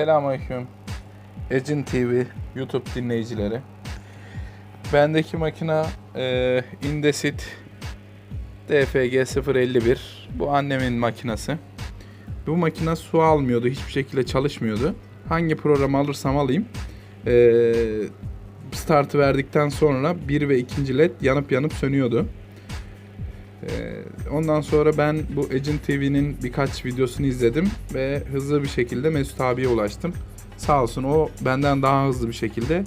Selamünaleyküm. Ecin TV YouTube dinleyicileri. Bendeki makina e, Indesit DFG 051. Bu annemin makinası. Bu makine su almıyordu. Hiçbir şekilde çalışmıyordu. Hangi programı alırsam alayım. E, startı verdikten sonra 1 ve 2. led yanıp yanıp sönüyordu. Ee, Ondan sonra ben bu Ecin TV'nin birkaç videosunu izledim ve hızlı bir şekilde Mesut abiye ulaştım. Sağ olsun o benden daha hızlı bir şekilde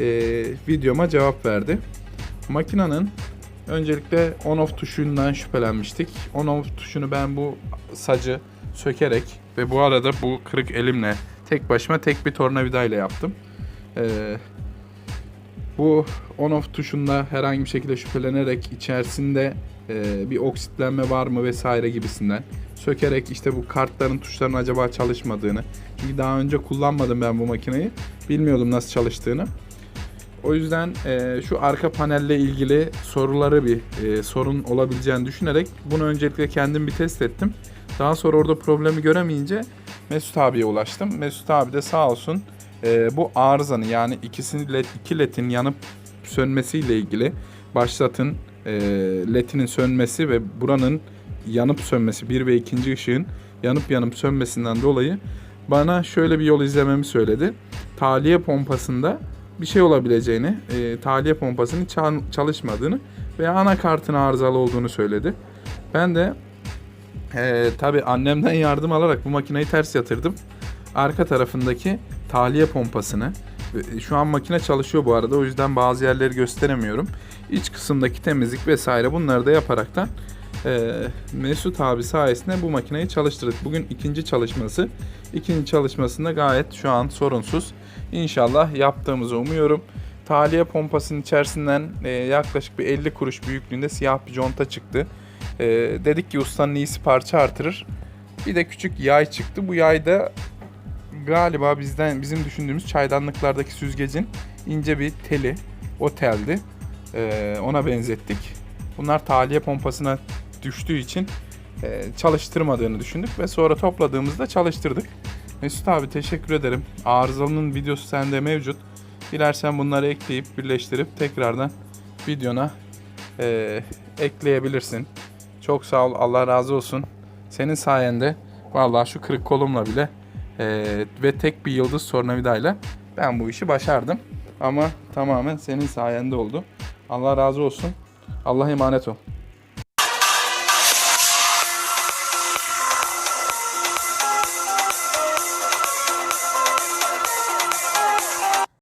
e, videoma cevap verdi. Makinenin öncelikle on off tuşundan şüphelenmiştik. On off tuşunu ben bu sacı sökerek ve bu arada bu kırık elimle tek başıma tek bir tornavidayla yaptım. Ee, bu on off tuşunda herhangi bir şekilde şüphelenerek içerisinde e, bir oksitlenme var mı vesaire gibisinden sökerek işte bu kartların tuşlarının acaba çalışmadığını çünkü daha önce kullanmadım ben bu makineyi bilmiyordum nasıl çalıştığını o yüzden e, şu arka panelle ilgili soruları bir e, sorun olabileceğini düşünerek bunu öncelikle kendim bir test ettim. Daha sonra orada problemi göremeyince Mesut abiye ulaştım. Mesut abi de sağ olsun e, bu arızanı yani ikisini led, iki ledin yanıp sönmesiyle ilgili başlatın e, ledinin sönmesi ve buranın yanıp sönmesi bir ve ikinci ışığın yanıp yanıp sönmesinden dolayı bana şöyle bir yol izlememi söyledi. Tahliye pompasında bir şey olabileceğini, e, tahliye pompasının çal- çalışmadığını ve anakartın arızalı olduğunu söyledi. Ben de e, tabii annemden yardım alarak bu makineyi ters yatırdım. Arka tarafındaki tahliye pompasını şu an makine çalışıyor bu arada o yüzden bazı yerleri gösteremiyorum. İç kısımdaki temizlik vesaire bunları da yaparaktan e, Mesut abi sayesinde bu makineyi çalıştırdık. Bugün ikinci çalışması. İkinci çalışmasında gayet şu an sorunsuz. İnşallah yaptığımızı umuyorum. Tahliye pompasının içerisinden e, yaklaşık bir 50 kuruş büyüklüğünde siyah bir conta çıktı. E, dedik ki ustanın iyisi parça artırır. Bir de küçük yay çıktı. Bu yayda galiba bizden bizim düşündüğümüz çaydanlıklardaki süzgecin ince bir teli. O teldi. E, ona benzettik. Bunlar tahliye pompasına düştüğü için e, çalıştırmadığını düşündük ve sonra topladığımızda çalıştırdık. Mesut abi teşekkür ederim. Arızalının videosu sende mevcut. Dilersen bunları ekleyip birleştirip tekrardan videona e, ekleyebilirsin. Çok sağ ol. Allah razı olsun. Senin sayende vallahi şu kırık kolumla bile e, ve tek bir yıldız tornavidayla ben bu işi başardım. Ama tamamen senin sayende oldu. Allah razı olsun. Allah'a emanet ol.